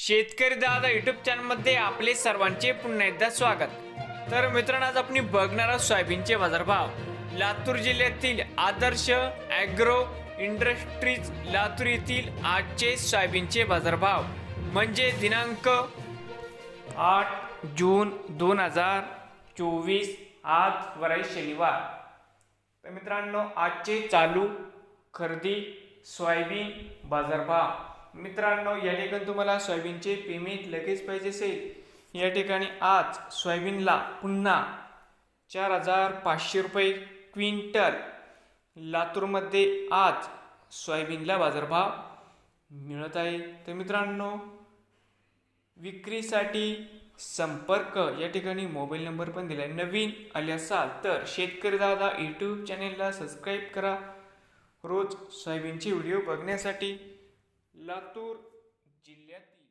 शेतकरी दादा युट्यूब चॅनलमध्ये आपले सर्वांचे पुन्हा एकदा स्वागत. तर मित्रांनो आज आपण बघणार आहोत सोयाबीनचे बाजारभाव. लातूर जिल्ह्यातील आदर्श ॲग्रो इंडस्ट्रीज लातूर येथील आजचे सोयाबीनचे बाजारभाव. म्हणजे दिनांक आठ जून दोन हजार चोवीस आज वराई शनिवार. तर मित्रांनो आजचे चालू खरेदी सोयाबीन बाजारभाव. मित्रांनो या ठिकाणी तुम्हाला सोयाबीनचे पेमेंट लगेच पाहिजे असेल. या ठिकाणी आज सोयाबीनला पुन्हा चार हजार पाचशे रुपये क्विंटल. लातूरमध्ये आज सोयाबीनला बाजारभाव मिळत आहे. तर मित्रांनो विक्रीसाठी संपर्क या ठिकाणी मोबाईल नंबर पण दिला आहे नवीन आले असाल तर शेतकरी दादा यूट्यूब चॅनेलला सबस्क्राईब करा. रोज सोयाबीनचे व्हिडिओ बघण्यासाठी लातूर जिल्ह्यातील